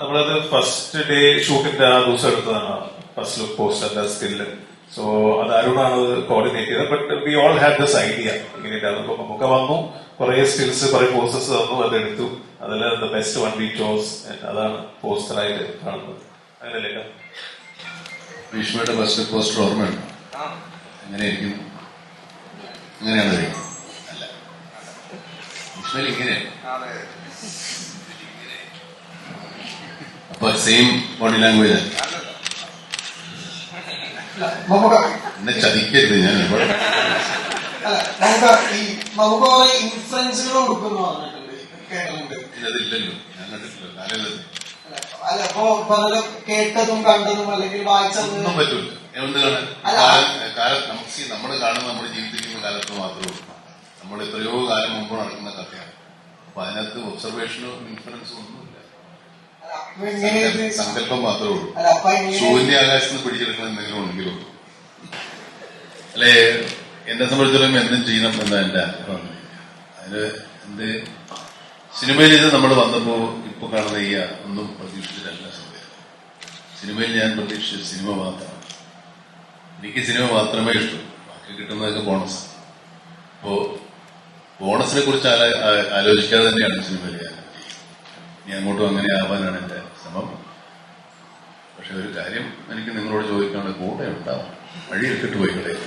നമ്മളത് first day ഷൂട്ടിന്റെ ആ ദിവസം എടുത്തതാണ്. ഫസ്റ്റ് ലുക്ക് പോസ്റ്ററിന്റെ സ്കില്ല് സോ അത് അരുണാണ് കോർഡിനേറ്റ് ചെയ്തത്. But we all have this idea ഇങ്ങനെ അപ്പൊ നമുക്ക് വന്നു. കുറെ സ്കിൽസ് കുറെ പോസ്റ്റേഴ്സ് തന്നു. അത് എടുത്തു. അതിൽ the best one we chose അതാണ് പോസ്റ്ററായിട്ട് കാണുന്നത്. അങ്ങനെയല്ലേ ഭീഷ്മയുടെ ഫസ്റ്റ് പോസ്റ്റർ ഓർമ്മയുണ്ട്? എങ്ങനെയായിരിക്കും? അങ്ങനെയാണ് അല്ല. ഭീഷ്മയിൽ ഇങ്ങനെയാണ് സെയിം same ലാംഗ്വേജ് language. എന്നെ ചതിക്കരുത് ഞാൻ നമുക്ക് ഈ നമുക്ക് കുറെ ഇൻഫ്ലുവൻസുകൾ കൊടുക്കുന്നു പറഞ്ഞിട്ടുണ്ട്. കേട്ടിട്ടുണ്ട് അതില്ലല്ലോ ഞാൻ കണ്ടിട്ടില്ല. കാലങ്ങളിൽ അല്ല, അല്ല അപ്പൊ പലരും കേട്ടതും കണ്ടതും അല്ലെങ്കിൽ വായിച്ചതും ഒന്നും പറ്റൂല. എന്ത് കാണാൻ അല്ല. കാലം കാലം നമുക്ക് see, നമ്മൾ കാണുന്ന നമ്മൾ ജീവിതത്തിൽ കാലത്ത് മാത്രമേ നമ്മൾ എത്രയോ കാലം മുമ്പ് നടക്കുന്ന കഥയാണ്. അപ്പൊ അതിനകത്ത് ഒബ്സർവേഷനോ ഇങ്ങനെ ഇത് സങ്കല്പ- മാത്രമേ ഉള്ളൂ. സൂര്യന്റെ അപ്പൊ ഇങ്ങനെ ശൂന്യ ആകാശത്ത് നിന്ന് പിടിച്ചെടുക്കണം എന്തെങ്കിലും ഉണ്ടെങ്കിലും? അല്ലെ എന്നെ സംബന്ധിച്ചിടത്തോളം എന്തും ചെയ്യണം എന്ന എന്റെ അഭിപ്രായം അതിന് എന്ത്? സിനിമയിൽ ഇത് നമ്മൾ വന്നപ്പോ ഇപ്പൊ കാണുന്ന ഈ ഒന്നും പ്രതീക്ഷിച്ചിട്ടല്ല സംഭവം സിനിമയിൽ ഞാൻ പ്രതീക്ഷിച്ച സിനിമ മാത്രമാണ് എനിക്ക് സിനിമ മാത്രമേ ഇഷ്ടം. ബാക്കി കിട്ടുന്നതൊക്കെ ബോണസ്. അപ്പോ ബോണസിനെ കുറിച്ച് ആലോചിക്കാതെ തന്നെയാണ് സിനിമയിൽ ഞാൻ ഇനി അങ്ങോട്ടും അങ്ങനെ ആവാനാണ് എന്റെ ശ്രമം. പക്ഷെ ഒരു കാര്യം എനിക്ക് നിങ്ങളോട് ചോദിക്കാനുള്ള കൂടെ ഉണ്ടാവും. വഴിയിൽ കിട്ടുപോയി പോയി കളയും